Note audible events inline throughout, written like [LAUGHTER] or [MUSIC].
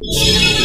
Yeah.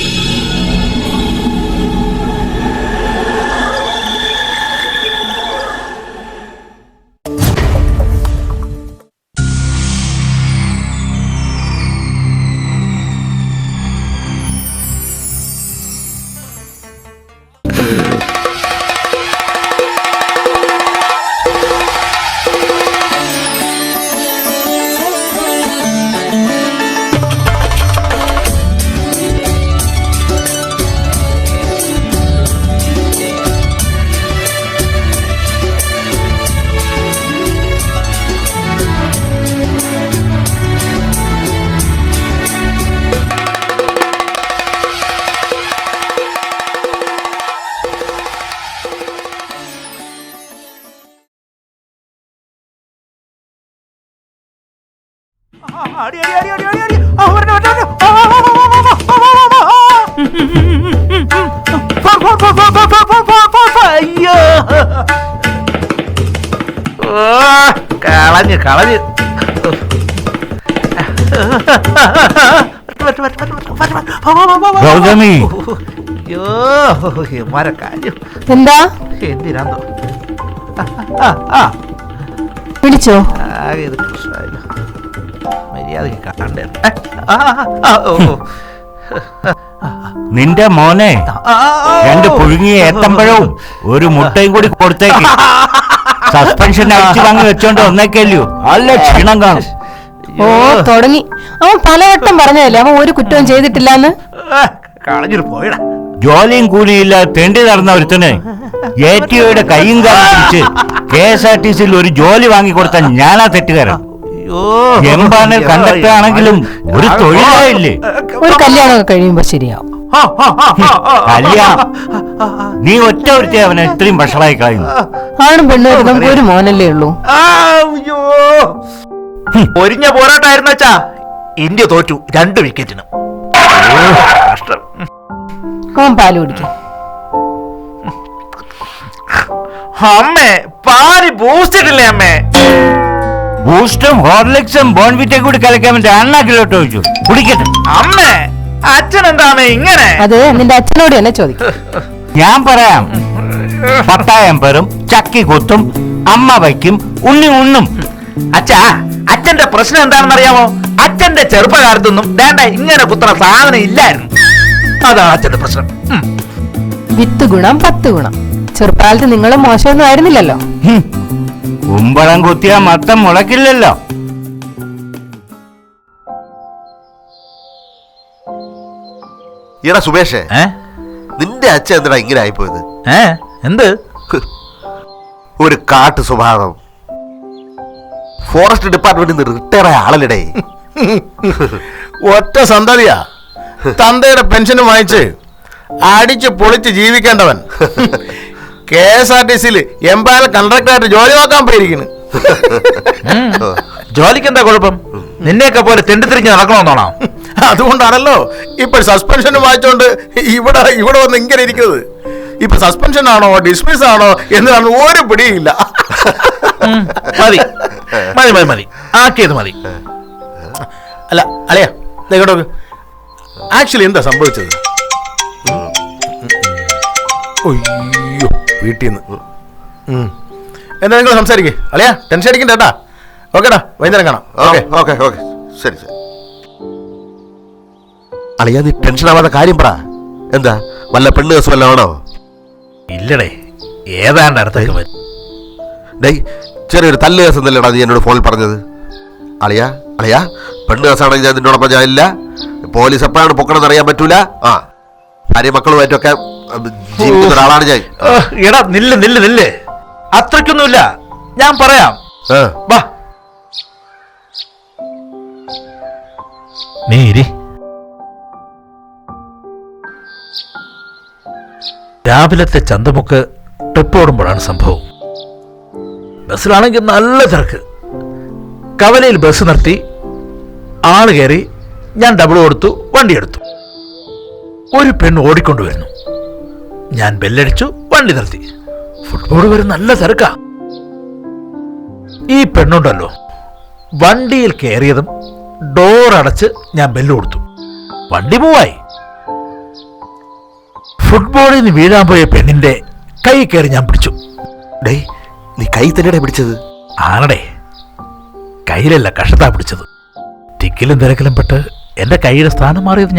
അടി അടി അടി അടി അടി അടി ആ വരണ വരണ അയ്യോ ഓ കളഞ്ഞ് കളഞ്ഞ് ഗൗതമി എന്താ എന്തിനാ പിടിച്ചോ ഇത് പ്രശ്നമായി കാണണ്ടേ ഓ. നിന്റെ മോനെ രണ്ട്. പുഴുങ്ങിയ ഏത്തമ്പഴവും ഒരു മുട്ടയും കൂടി കൊടുത്തേക്ക്. സസ്പെൻഷൻ അടിച്ചു വാങ്ങി വെച്ചോണ്ട് വന്നേക്കല്ലോ നല്ല ക്ഷീണം കാണും. ഓ തുടങ്ങി. അവൻ പലവട്ടം പറഞ്ഞതല്ലേ അവൻ ഒരു കുറ്റവും ചെയ്തിട്ടില്ലെന്ന്? കളഞ്ഞിട്ട് പോയടാ. ജോലിയും കൂലിയില്ല തെണ്ടി നടന്ന ഒരുത്തന്. എ ടി ഒയുടെ കൈയും കാണിച്ച് കെ എസ് ആർ ടി സിയിൽ ഒരു ജോലി വാങ്ങിക്കൊടുത്ത ഞാനാ തെറ്റുകാരൻ. കണ്ടക്ടർ ആണെങ്കിലും ഒരു തൊഴിലായില്ലേ? ഒരു കല്യാണമൊക്കെ കഴിയുമ്പോ ശരിയാവും. കല്യാണം നീ ഒറ്റ ഒരുത്തി അവനെ ഇത്രയും വഷളായി കളയുന്നു. ആണും പെണ്ണും നമുക്ക് ഒരു മോനല്ലേ ഉള്ളൂ. ഒരിഞ്ഞ പോരാട്ടായിരുന്നു അച്ഛാ. ഇന്ത്യ തോറ്റു രണ്ട് വിക്കറ്റിനും. കഷ്ടം അവൻ പാൽ കുടിക്കും. അമ്മേ പാൽ ബൂസ്റ്റിട്ടില്ലേ അമ്മേ? ബൂസ്റ്റും ഹോർലിക്സും ബോൺവിറ്റയും കൂടി കലക്കാൻ വേണ്ടി അണ്ണാക്കിലോട്ട് ഒഴിച്ചു കുടിക്കട്ടെ. അമ്മേ അച്ഛൻ എന്താണ് ഇങ്ങനെ? അത് നിന്റെ അച്ഛനോട് തന്നെ ചോദിക്കും. [LAUGHS] ഞാൻ പറയാം. പത്തായം പേരും ചക്കി കൊത്തും അമ്മ വയ്ക്കും ഉണ്ണി ഉണ്ണും. അച്ഛാ അച്ഛന്റെ പ്രശ്നം എന്താണെന്ന് അറിയാമോ അച്ഛന്റെ ചെറുപ്പകാലത്തൊന്നും വേണ്ട ഇങ്ങനെ കുത്തുന്ന സാധനം ഇല്ലായിരുന്നു. അതാണ് അച്ഛന്റെ പ്രശ്നം. വിത്ത് ഗുണം പത്ത് ഗുണം. ചെറുപ്പകാലത്ത് നിങ്ങളും മോശമൊന്നും ആയിരുന്നില്ലല്ലോ. കുമ്പളം കുത്തിയാ മത്തം മുളക്കില്ലല്ലോ എടാ സുബേഷേ ഏ? നിന്റെ അച്ഛൻ എന്തിനാ ഇങ്ങനെ ആയിപ്പോയത്? ഏ? എന്ത്? ഒരു കാട്ടു സ്വഭാവം. ഫോറസ്റ്റ് ഡിപ്പാർട്ട്മെന്റിൽ നിന്ന് റിട്ടയർ ആയ ആളല്ലടേ. ഒറ്റ സന്തതിയാ. തന്തയുടെ പെൻഷനും വാങ്ങിച്ച് അടിച്ച് പൊളിച്ച് ജീവിക്കേണ്ടവൻ. കെ എസ് ആർ ടി സിയിൽ എംപാൽ കണ്ടക്ടറായിട്ട് ജോലി നോക്കാൻ പോയിരിക്കുന്നു. ജോലിക്ക് എന്താ കുഴപ്പം? നിന്നെയൊക്കെ പോലെ തെണ്ടിത്തിരിഞ്ഞ് നടക്കണമെന്നാണോ? അതുകൊണ്ടാണല്ലോ ഇപ്പൊ സസ്പെൻഷൻ വായിച്ചോണ്ട് ഇവിടെ ഇവിടെ വന്ന് ഇങ്ങനെ ഇരിക്കുന്നത്. ഇപ്പൊ സസ്പെൻഷൻ ആണോ ഡിസ്മിസ് ആണോ എന്നാണ് ഒരു പിടിയില്ല. മതി. മതി മതി മതി. ആക്കിയത് മതി. അല്ല അലയാ ഇങ്ങോട്ട് ആക്ച്വലി എന്താ സംഭവിച്ചത്? ഒയ്യോ വീട്ടിൽ നിന്ന് എന്താ നിങ്ങൾ സംസാരിക്കേ. അല്ലയാ ടെൻഷൻ അടിക്കണ്ട കേട്ടാ. ഓക്കേടാ വൈകുന്നേരം കാണാം. ഓക്കെ ഓക്കെ ഓക്കെ ശരി ശരി. അളിയാ നീ ടെൻഷൻ ആവാത്ത കാര്യം പറ. എന്താ വല്ല പെണ്ണ് കേസ് വല്ല ആണോ? ഇല്ലടേ ഏതാണ്ട് അടുത്തേക്ക് വരും. ഡേയ് ചെറിയൊരു തല്ല് കേസ് എന്നല്ലേടാ നീ എന്നോട് ഫോണിൽ പറഞ്ഞത്. അളിയാ അളിയാ പെണ്ണ് കേസാണെങ്കിൽ ഞാൻ നിന്നോടൊപ്പം ഞാൻ ഇല്ല. പോലീസ് എപ്പോഴാണ് പൊക്കണമെന്ന് അറിയാൻ പറ്റൂല. ആ ഭാര്യ മക്കളുമായിട്ടൊക്കെ ജീവിക്കുന്ന ഒരാളാണ് ഞാൻ. എടാ നില്ല് നില്ല് നില്ല്. അത്രയ്ക്കൊന്നുമില്ല. ഞാൻ പറയാം. വാ. നീ ഇരി. രാവിലത്തെ ചന്തമുക്ക് ട്രിപ്പ് ഓടുമ്പോഴാണ് സംഭവം. ബസ്സിലാണെങ്കിൽ നല്ല തിരക്ക്. കവലയിൽ ബസ് നിർത്തി ആൾ കയറി ഞാൻ ഡബിൾ കൊടുത്തു വണ്ടിയെടുത്തു ഒരു പെണ്ണ് ഓടിക്കൊണ്ടുവരുന്നു ഞാൻ ബെല്ലടിച്ചു വണ്ടി നിർത്തി. ഫുട്ബോൾ വരെ നല്ല തിരക്കാ. ഈ പെണ്ണുണ്ടല്ലോ. വണ്ടിയിൽ കയറിയതും ഡോർ അടച്ച് ഞാൻ ബെല്ല് കൊടുത്തു. വണ്ടി മൂവായി. ഫുട്ബോളിൽ നിന്ന് വീഴാൻ പോയ പെണ്ണിന്റെ കൈ കയറി ഞാൻ പിടിച്ചു. ഡേ നീ കൈ തന്നെയാണ് പിടിച്ചത്? ആണടേ. കയ്യിലല്ല കഷത്താ പിടിച്ചത്. തിക്കിലും തിരക്കിലും പെട്ട് എന്റെ കൈയുടെ സ്ഥാനം മാറിയത്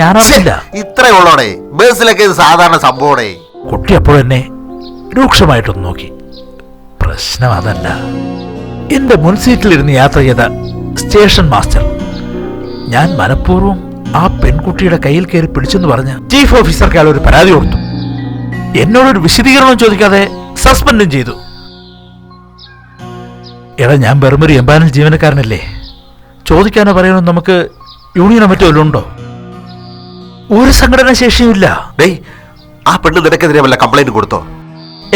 ഇത്രേ ഉള്ളോടെ. ബസ്സിലൊക്കെ ഇത് സാധാരണ സംഭവണേ കുട്ടി അപ്പോൾ എന്നെ രൂക്ഷമായിട്ടൊന്ന് നോക്കി. പ്രശ്നം അതല്ല എന്റെ മുൻ സീറ്റിലിരുന്ന് യാത്ര ചെയ്ത സ്റ്റേഷൻ മാസ്റ്റർ ഞാൻ മനഃപൂർവം ആ പെൺകുട്ടിയുടെ കയ്യിൽ കയറി പിടിച്ചെന്ന് പറഞ്ഞ് ചീഫ് ഓഫീസർക്ക് അയാൾ ഒരു പരാതി കൊടുത്തു. എന്നോടൊരു വിശദീകരണം ചോദിക്കാതെ സസ്പെൻഡും ചെയ്തു. എടാ ഞാൻ വെറുമൊരു എംപാനൽ ജീവനക്കാരനല്ലേ? ചോദിക്കാനോ പറയാനോ നമുക്ക് യൂണിയനോ മറ്റോ ഉണ്ടോ? ഒരു സംഘടന ശേഷിയുമില്ല. ഡേയ് ആ പെണ്ണ് നിനക്കെതിരെ വല്ല കംപ്ലൈന്റ് കൊടുത്തോ?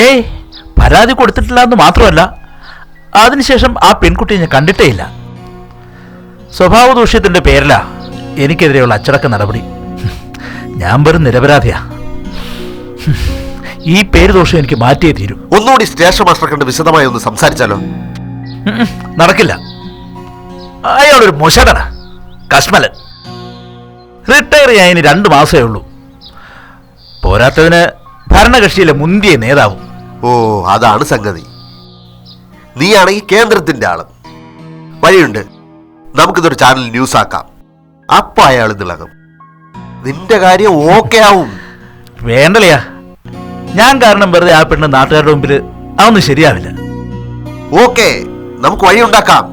ഏയ് പരാതി കൊടുത്തിട്ടില്ല എന്ന് മാത്രമല്ല അതിനുശേഷം ആ പെൺകുട്ടിയെ ഞാൻ കണ്ടിട്ടേ ഇല്ല. സ്വഭാവ ദൂഷ്യത്തിന്റെ പേരിലാ എനിക്കെതിരെയുള്ള അച്ചടക്ക നടപടി. ഞാൻ വെറും നിരപരാധിയാ. ഈ പേര് ദോഷം എനിക്ക് മാറ്റിയേ തീരൂ. ഒന്നുകൂടി സ്റ്റേഷൻ മാസ്റ്റർ കണ്ട് വിശദമായി ഒന്ന് സംസാരിച്ചാലോ? നടക്കില്ല. അയാളൊരു മുഷകന കശ്മലൻ. റിട്ടയർ ചെയ്യാൻ ഇനി രണ്ട് മാസമേ ഉള്ളൂ. പോരാത്തതിന് ഭരണകക്ഷിയിലെ മുന്തിയ നേതാവും. ഓ അതാണ് സംഗതി. നീയാണെങ്കിൽ കേന്ദ്രത്തിന്റെ ആൾ. വഴിയുണ്ട്. നമുക്കിതൊരു ചാനൽ ന്യൂസ് ആക്കാം അപ്പൊ അയാൾ ഇതിളകും നിന്റെ കാര്യം ഓക്കെ ആവും. വേണ്ടല്ലയാ. ഞാൻ കാരണം വെറുതെ ആ പെണ്ണ് നാട്ടുകാരുടെ മുമ്പിൽ അതൊന്നും ശരിയാവില്ല. ഓക്കെ നമുക്ക് വഴിയുണ്ടാക്കാം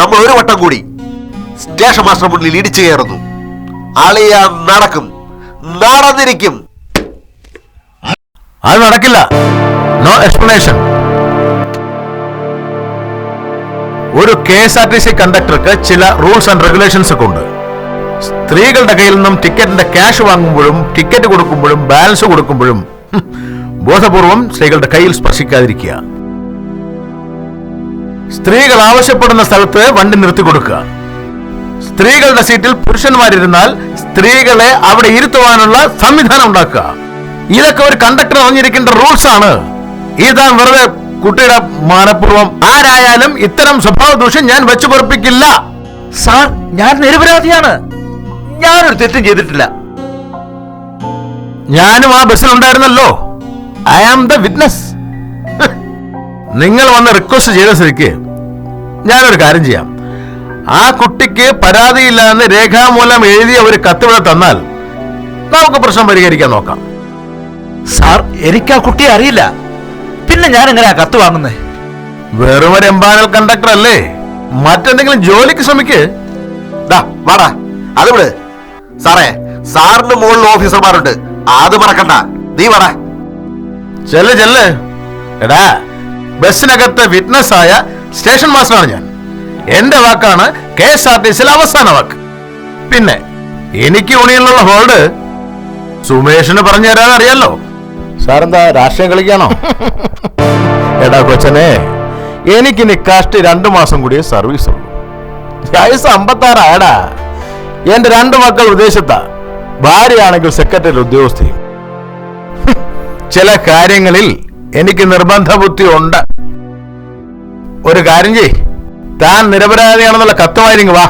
നമ്മൾ ഒരു വട്ടം കൂടി സ്റ്റേഷൻ മാസ്റ്റർ മുന്നിൽ ഇടിച്ചു കയറുന്നു. ആളെയാ നടക്കും. നടന്നിരിക്കും അത് നടക്കില്ല. നോ എക്സ്പ്ലനേഷൻ ഒരു K S R T C കണ്ടക്ടർക്ക് ചില റൂൾസ് ആൻഡ് റെഗുലേഷൻസ് ഒക്കെ ഉണ്ട്. സ്ത്രീകളുടെ കയ്യിൽ നിന്നും ടിക്കറ്റിന്റെ ക്യാഷ് വാങ്ങുമ്പോഴും ടിക്കറ്റ് കൊടുക്കുമ്പോഴും ബാലൻസ് കൊടുക്കുമ്പോഴും ബോധപൂർവം സ്ത്രീകളുടെ കയ്യിൽ സ്പർശിക്കാതിരിക്കുക. സ്ത്രീകൾ ആവശ്യപ്പെടുന്ന സ്ഥലത്ത് വണ്ടി നിർത്തി കൊടുക്കുക സ്ത്രീകളുടെ സീറ്റിൽ പുരുഷന്മാരിരുന്നാൽ സ്ത്രീകളെ അവിടെ ഇരുത്തുവാനുള്ള സംവിധാനം ഉണ്ടാക്കുക. ഇതൊക്കെ ഒരു കണ്ടക്ടർ അറിഞ്ഞിരിക്കേണ്ട റൂൾസ് ആണ്. ഇതാ വെറുതെ കുട്ടിയുടെ മാനപൂർവം ആരായാലും ഇത്തരം സ്വഭാവ ദൂഷ്യം ഞാൻ വെച്ചു പൊറപ്പിക്കില്ല. സാർ ഞാൻ നിരപരാധിയാണ്. ഞാനൊരു തെറ്റും ചെയ്തിട്ടില്ല. ഞാനും ആ ബസ്സിൽ ഉണ്ടായിരുന്നല്ലോ. ഐ ആം ദ വിറ്റ്നസ് നിങ്ങൾ വന്ന് റിക്വസ്റ്റ് ചെയ്ത സ്ഥിതിക്ക് ഞാനൊരു കാര്യം ചെയ്യാം. ആ കുട്ടിക്ക് പരാതിയില്ല എന്ന് രേഖാമൂലം എഴുതി ഒരു കത്ത് ഇവിടെ തന്നാൽ നമുക്ക് പ്രശ്നം പരിഹരിക്കാൻ നോക്കാം. സാർ എനിക്ക് ആ കുട്ടിയെ അറിയില്ല. പിന്നെ ഞാൻ എങ്ങനെയാ കത്ത് വാങ്ങുന്നേ? വെറും ഒരു എംപാനൽ കണ്ടക്ടർ അല്ലേ? മറ്റെന്തെങ്കിലും ജോലിക്ക് ശ്രമിക്ക്. ദാ വാടാ. അത് വിട് സാറേ സാറിന് മുകളിൽ ഓഫീസർമാരുണ്ട്. അത് മറക്കണ്ട. നീ വാടാ. ചെല്ല് ചെല്ല്. എടാ ബസ്സിനകത്ത് വിറ്റ്നസ് ആയ സ്റ്റേഷൻ മാസ്റ്ററാണ് ഞാൻ. എന്റെ വാക്കാണ് കെ എസ് ആർ ടി സിൽ അവസാന വാക്ക്. പിന്നെ എനിക്ക് യൂണിയനിലുള്ള ഹോൾഡ് സുമേഷിന് പറഞ്ഞു തരാൻ അറിയാലോ. സാറെന്താ രാഷ്ട്രീയം കളിക്കാണോ? [LAUGHS] എടാ കൊച്ചനെ എനിക്കിനി കഷ്ടി രണ്ടു മാസം കൂടിയേ സർവീസ് ഉള്ളൂ. വയസ്സ് അമ്പത്താറാടാ എന്റെ രണ്ട് മക്കൾ വിദേശത്താ. ഭാര്യയാണെങ്കിൽ സെക്രട്ടറി ഉദ്യോഗസ്ഥയും [LAUGHS] ചില കാര്യങ്ങളിൽ എനിക്ക് നിർബന്ധ ബുദ്ധി ഉണ്ട്. ഒരു കാര്യം ചെയ് താൻ നിരപരാധിയാണെന്നുള്ള കത്തുമായിരിക്കും വാ.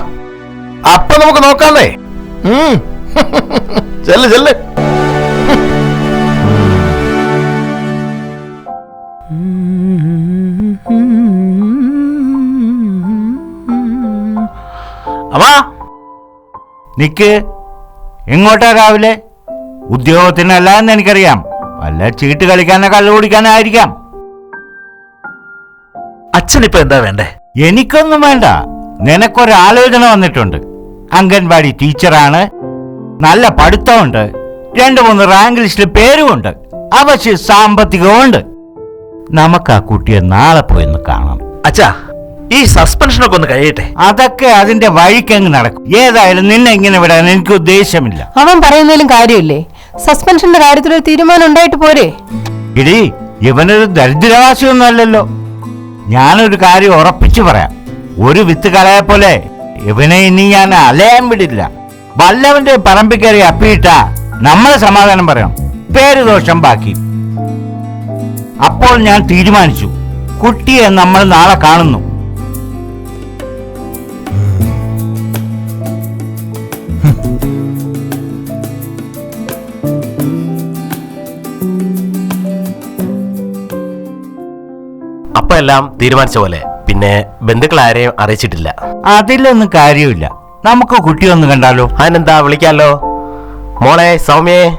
അപ്പൊ നമുക്ക് നോക്കാന്നേ. [LAUGHS] ചെല്ല് ചെല്ല്. അമ്മാ നിക്ക്. എങ്ങോട്ടാ രാവിലെ? ഉദ്യോഗത്തിനല്ല എന്ന് എനിക്കറിയാം. വല്ല ചീട്ട് കളിക്കാനോ കള്ളു കുടിക്കാനോ ആയിരിക്കാം. അച്ഛനിപ്പോ എന്താ വേണ്ടേ? എനിക്കൊന്നും വേണ്ട. നിനക്കൊരാലോചന വന്നിട്ടുണ്ട്. അംഗൻവാടി ടീച്ചറാണ്. നല്ല പഠിത്തമുണ്ട്. രണ്ട് മൂന്ന് റാങ്ക് ലിസ്റ്റിൽ പേരുമുണ്ട്. അവശ്യ സാമ്പത്തികമുണ്ട് നമുക്ക് ആ കുട്ടിയെ നാളെ പോയി കാണാം കാണണം. അച്ഛാ ഈ സസ്പെൻഷനൊക്കെ ഒന്ന് കഴിയട്ടെ? അതൊക്കെ അതിന്റെ വഴിക്കങ്ങ് നടക്കും. ഏതായാലും നിന്നെ ഇങ്ങനെ വിടാൻ എനിക്ക് ഉദ്ദേശമില്ല. അവൻ പറയുന്നതിലും കാര്യമില്ലേ? സസ്പെൻഷന്റെ കാര്യത്തിൽ ഒരു തീരുമാനം ഉണ്ടായിട്ട് പോരെ. ഇടി ഇവനൊരു ദരിദ്രവാസിയൊന്നും അല്ലല്ലോ. ഞാനൊരു കാര്യം ഉറപ്പിച്ചു പറയാം. ഒരു വിത്ത് കളയെ പോലെ ഇവനെ ഇനി ഞാൻ അലയാൻ വിടില്ല. വല്ലവന്റെ പറമ്പിൽ കയറി അപ്പിയിട്ട നമ്മളെ സമാധാനം പറയണം. പേര് ദോഷം ബാക്കി. അപ്പോൾ ഞാൻ തീരുമാനിച്ചു. കുട്ടിയെ നമ്മൾ നാളെ കാണുന്നു. അപ്പൊ എല്ലാം തീരുമാനിച്ച പോലെ പിന്നെ ബന്ധുക്കൾ ആരെയും അറിയിച്ചിട്ടില്ല. അതിലൊന്നും കാര്യമില്ല. നമുക്ക് കുട്ടി ഒന്ന് കണ്ടാലോ? അതിനെന്താ വിളിക്കാലോ? മോളെ സൗമ്യേ.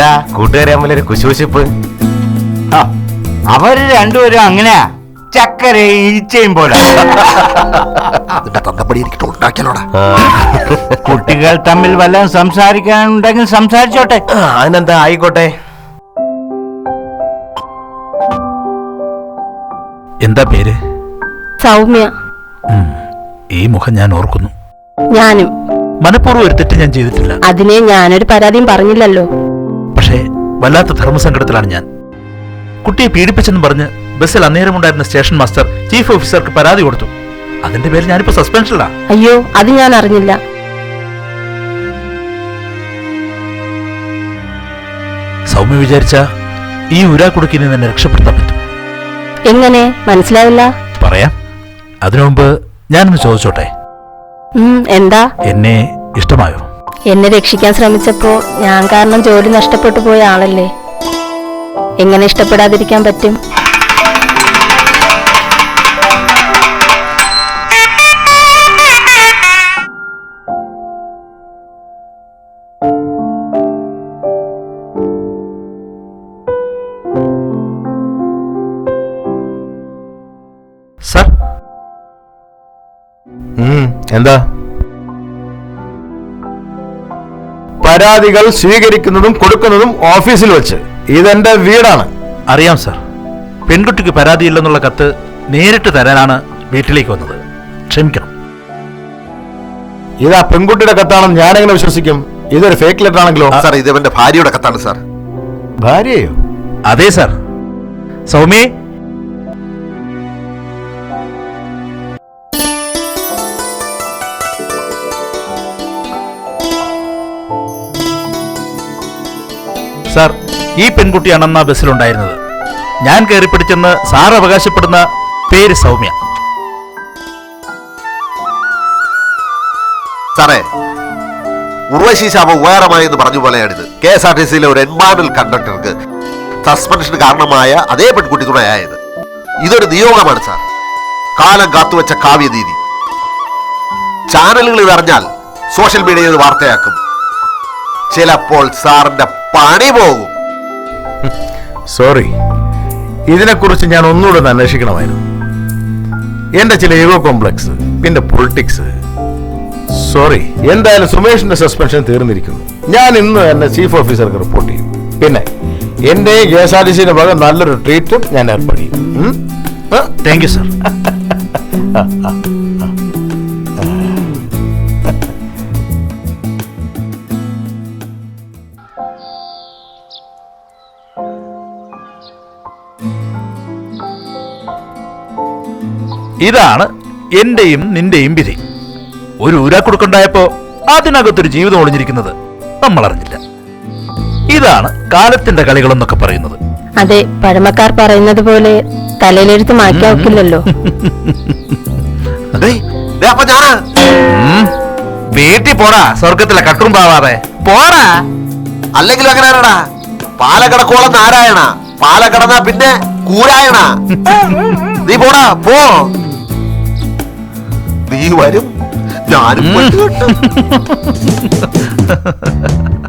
എന്താ കൂട്ടുകാരെ തമ്മിലൊരു കുശൂശിപ്പ് ആ, അവർ രണ്ടുപേരും അങ്ങനെയാ. ചക്കരയും ഈച്ചയും പോലെ. കുട്ടികൾ തമ്മിൽ വല്ലതും സംസാരിക്കാനുണ്ടെങ്കിൽ സംസാരിച്ചോട്ടെ. അതിനെന്താ ആയിക്കോട്ടെ. എന്താ പേര്? സൗമ്യ. ഈ മുഖം ഞാൻ ഓർക്കുന്നു. ഞാനും. മനഃപൂർവം ഒരു തെറ്റ് ഞാൻ ചെയ്തിട്ടില്ല. അതിനെ ഞാനൊരു പരാതിയും പറഞ്ഞില്ലല്ലോ. വല്ലാത്ത ധർമ്മസങ്കടത്തിലാണ് ഞാൻ. കുട്ടിയെ പീഡിപ്പിച്ചെന്ന് പറഞ്ഞ് ബസ്സിൽ അന്നേരമുണ്ടായിരുന്ന സ്റ്റേഷൻ മാസ്റ്റർ ചീഫ് ഓഫീസർക്ക് പരാതി കൊടുത്തു. അതിന്റെ പേരിൽ ഞാനിപ്പോ സസ്പെൻഷനിലാ. അയ്യോ അത് ഞാൻ അറിഞ്ഞില്ല. സൗമ്യ വിചാരിച്ച ഈ ഉരാക്കുടുക്കിനെ തന്നെ രക്ഷപ്പെടുത്താൻ പറ്റും. എങ്ങനെ? മനസ്സിലായില്ല പറയാം. അതിനു മുമ്പ് ഞാനൊന്ന് ചോദിച്ചോട്ടെ? ഉം, എന്താ? എന്നെ ഇഷ്ടമായോ? എന്നെ രക്ഷിക്കാൻ ശ്രമിച്ചപ്പോ ഞാൻ കാരണം ജോലി നഷ്ടപ്പെട്ടു പോയ ആളല്ലേ? എങ്ങനെ ഇഷ്ടപ്പെടാതിരിക്കാൻ പറ്റും? എന്താ? പരാതികൾ സ്വീകരിക്കുന്നതും കൊടുക്കുന്നതും ഓഫീസിൽ വെച്ച്. ഇതെന്റെ വീടാണ്. അറിയാം സർ. പെൺകുട്ടിക്ക് പരാതിയില്ലെന്നുള്ള കത്ത് നേരിട്ട് തരാനാണ് വീട്ടിലേക്ക് വന്നത്. ക്ഷമിക്കണം. ഇതാ ആ പെൺകുട്ടിയുടെ കത്താണെന്ന് ഞാനെങ്ങനെ വിശ്വസിക്കും? ഇതൊരു ഫേക്ക് ലെറ്റർ ആണെങ്കിലോ? സാർ ഇത് ഇവന്റെ ഭാര്യയുടെ കത്താണ് സാർ. ഭാര്യയോ? അതെ സാർ. സൗമ്യേ ഈ പെൺകുട്ടിയാണ് അന്ന് ബസ്സിലുണ്ടായിരുന്നത്. ഞാൻ കയറി പിടിച്ചെന്ന് സാർ അവകാശപ്പെടുന്ന പേര് സൗമ്യ. സാറേ ഉർവശി ശാപം ഉപകാരമായി എന്ന് പറഞ്ഞ പോലെയാണിത്. കെ എസ് ആർ ടി സിയിലെ ഒരു എൻവയറൽ കണ്ടക്ടർക്ക് സസ്പെൻഷന് കാരണമായ അതേ പെൺകുട്ടി തുണയായത്. ഇതൊരു നിയോഗമാണ് സാർ. കാലം കാത്തുവച്ച കാവ്യനീതി. ചാനലുകൾ ഇതറിഞ്ഞാൽ സോഷ്യൽ മീഡിയയിൽ വാർത്തയാക്കും. ചിലപ്പോൾ സാറിന്റെ പണി പോകും. സോറി. ഇതിനെക്കുറിച്ച് ഞാൻ ഒന്നുകൂടെ ഒന്ന് അന്വേഷിക്കണമായിരുന്നു. എന്റെ ചില ഈഗോ കോംപ്ലക്സ് പിന്നെ പൊളിറ്റിക്സ്. സോറി എന്തായാലും സുമേഷിന്റെ സസ്പെൻഷൻ തീർന്നിരിക്കുന്നു. ഞാൻ ഇന്ന് തന്നെ ചീഫ് ഓഫീസർക്ക് റിപ്പോർട്ട് ചെയ്യും. പിന്നെ എന്റെ കെ എസ് ആർ ടി സിന്റെ ഭാഗം നല്ലൊരു ട്രീറ്റും ഞാൻ ഏർപ്പാട്? താങ്ക് യു സർ ഇതാണ് എന്റെയും നിന്റെയും വിധി. ഒരു ഊരാക്കുടുക്കുണ്ടായപ്പോ അതിനകത്തൊരു ജീവിതം ഒളിഞ്ഞിരിക്കുന്നത് നമ്മൾ അറിഞ്ഞില്ല ഇതാണ് കാലത്തിന്റെ കളികളെന്നൊക്കെ പറയുന്നത്. അതെ പഴമക്കാർ പറയുന്നത് പോലെ തലയിലെടുത്ത് ഞാനാ. വീട്ടിൽ പോടാ സ്വർഗത്തിലെ കട്ടും പാവാതെ പോടാ. അല്ലെങ്കിലും അങ്ങനെ പാലക്കടക്കോളം നാരായണ. പാലക്കടന്ന പിന്നെ കൂരായണ. നീ പോടാ പോ. നീ വരും ഞാനും. [LAUGHS]